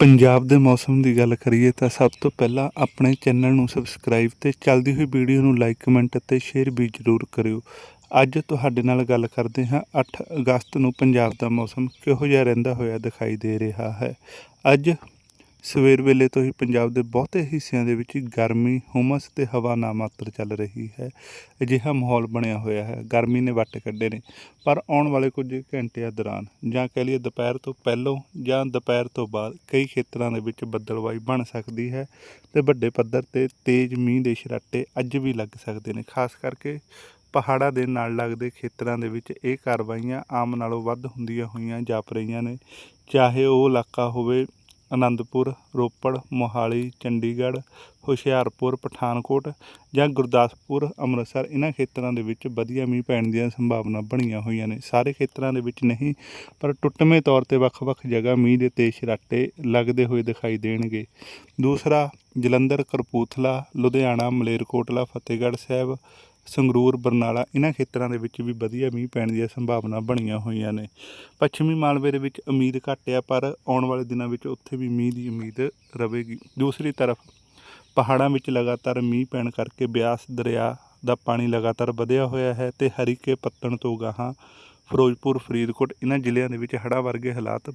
ਪੰਜਾਬ ਦੇ ਮੌਸਮ ਦੀ ਗੱਲ ਕਰੀਏ ਤਾਂ ਸਭ ਤੋਂ ਪਹਿਲਾਂ ਆਪਣੇ ਚੈਨਲ ਨੂੰ ਸਬਸਕ੍ਰਾਈਬ ਤੇ ਚੱਲਦੀ ਹੋਈ ਵੀਡੀਓ ਨੂੰ ਲਾਈਕ ਕਮੈਂਟ ਅਤੇ ਸ਼ੇਅਰ ਵੀ ਜ਼ਰੂਰ ਕਰਿਓ। ਅੱਜ ਤੁਹਾਡੇ ਨਾਲ ਗੱਲ ਕਰਦੇ ਹਾਂ 8 ਅਗਸਤ ਨੂੰ ਪੰਜਾਬ ਦਾ ਮੌਸਮ ਕਿਹੋ ਜਿਹਾ ਰਹਿੰਦਾ ਹੋਇਆ ਦਿਖਾਈ ਦੇ ਰਿਹਾ ਹੈ। ਅੱਜ ਸਵੇਰ ਵੇਲੇ ਤੋਂ ਹੀ ਪੰਜਾਬ ਦੇ ਬਹੁਤੇ ਹਿੱਸਿਆਂ ਦੇ ਵਿੱਚ ਗਰਮੀ, ਹੁਮਸ ਤੇ ਹਵਾ ਨਾ ਮਾਤਰ ਚੱਲ ਰਹੀ ਹੈ। ਅਜਿਹਾ ਮਾਹੌਲ ਬਣਿਆ ਹੋਇਆ ਹੈ। ਗਰਮੀ ਨੇ ਵੱਟ ਕੱਢੇ ਨੇ, ਪਰ ਆਉਣ ਵਾਲੇ ਕੁਝ ਘੰਟਿਆਂ ਦੌਰਾਨ, ਜਾਂ ਕਹਿ ਲਈਏ ਦੁਪਹਿਰ ਤੋਂ ਪਹਿਲਾਂ, ਜਾਂ ਦੁਪਹਿਰ ਤੋਂ ਬਾਅਦ, ਕਈ ਖੇਤਰਾਂ ਦੇ ਵਿੱਚ ਬੱਦਲਵਾਈ ਬਣ ਸਕਦੀ ਹੈ ਤੇ ਵੱਡੇ ਪੱਧਰ ਤੇ ਤੇਜ਼ ਮੀਂਹ ਦੇ ਛਰਾਟੇ ਅੱਜ ਵੀ ਲੱਗ ਸਕਦੇ ਨੇ। ਖਾਸ ਕਰਕੇ ਪਹਾੜਾਂ ਦੇ ਨਾਲ ਲੱਗਦੇ ਖੇਤਰਾਂ ਦੇ ਵਿੱਚ ਇਹ ਕਾਰਵਾਈਆਂ ਆਮ ਨਾਲੋਂ ਵੱਧ ਹੁੰਦੀਆਂ ਹੋਈਆਂ ਜਾਪ ਰਹੀਆਂ ਨੇ। ਚਾਹੇ ਉਹ ਇਲਾਕਾ ਹੋਵੇ ਅਨੰਦਪੁਰ, ਰੋਪੜ, ਮੋਹਾਲੀ, ਚੰਡੀਗੜ੍ਹ, ਹੁਸ਼ਿਆਰਪੁਰ, ਪਠਾਨਕੋਟ ਜਾਂ ਗੁਰਦਾਸਪੁਰ, ਅੰਮ੍ਰਿਤਸਰ ਇਹਨਾਂ ਖੇਤਰਾਂ ਦੇ ਵਿੱਚ ਵਧੀਆ ਮੀਂਹ ਪੈਣ ਦੀਆਂ ਸੰਭਾਵਨਾ ਬਣੀਆਂ ਹੋਈਆਂ ਨੇ। ਸਾਰੇ ਖੇਤਰਾਂ ਦੇ ਵਿੱਚ ਨਹੀਂ, ਪਰ ਟੁੱਟਵੇਂ ਤੌਰ ਤੇ ਵੱਖ-ਵੱਖ ਜਗ੍ਹਾ ਮੀਂਹ ਦੇ ਤੇਜ਼ ਛਰਾਟੇ ਲੱਗਦੇ ਹੋਏ ਦਿਖਾਈ ਦੇਣਗੇ। ਦੂਸਰਾ, ਜਲੰਧਰ ਕਰਪੂਥਲਾ ਲੁਧਿਆਣਾ, ਮਲੇਰਕੋਟਲਾ, ਫਤਿਹਗੜ੍ਹ ਸਾਹਿਬ ਸੰਗਰੂਰ, ਬਰਨਾਲਾ ਇਹਨਾਂ ਖੇਤਰਾਂ ਦੇ ਵਿੱਚ ਵੀ ਵਧੀਆ ਮੀਂਹ ਪੈਣ ਦੀਆਂ ਸੰਭਾਵਨਾ ਬਣੀਆਂ ਹੋਈਆਂ ਨੇ। ਪੱਛਮੀ ਮਾਲਵੇ ਦੇ ਵਿੱਚ ਉਮੀਦ ਘੱਟ ਆ, ਪਰ ਆਉਣ ਵਾਲੇ ਦਿਨਾਂ ਵਿੱਚ ਉੱਥੇ ਵੀ ਮੀਂਹ ਦੀ ਉਮੀਦ ਰਹੇਗੀ ਦੂਸਰੀ ਤਰਫ, ਪਹਾੜਾਂ ਵਿੱਚ ਲਗਾਤਾਰ ਮੀਂਹ ਪੈਣ ਕਰਕੇ ਬਿਆਸ ਦਰਿਆ ਦਾ ਪਾਣੀ ਲਗਾਤਾਰ ਵਧਿਆ ਹੋਇਆ ਹੈ ਤੇ ਹਰੀਕੇ ਪੱਤਣ ਤੋਂ ਗਾਹਾਂ ਫਿਰੋਜ਼ਪੁਰ, ਫਰੀਦਕੋਟ ਇਹਨਾਂ ਜ਼ਿਲ੍ਹਿਆਂ ਦੇ ਵਿੱਚ ਹੜ੍ਹਾਂ ਵਰਗੇ ਹਾਲਾਤ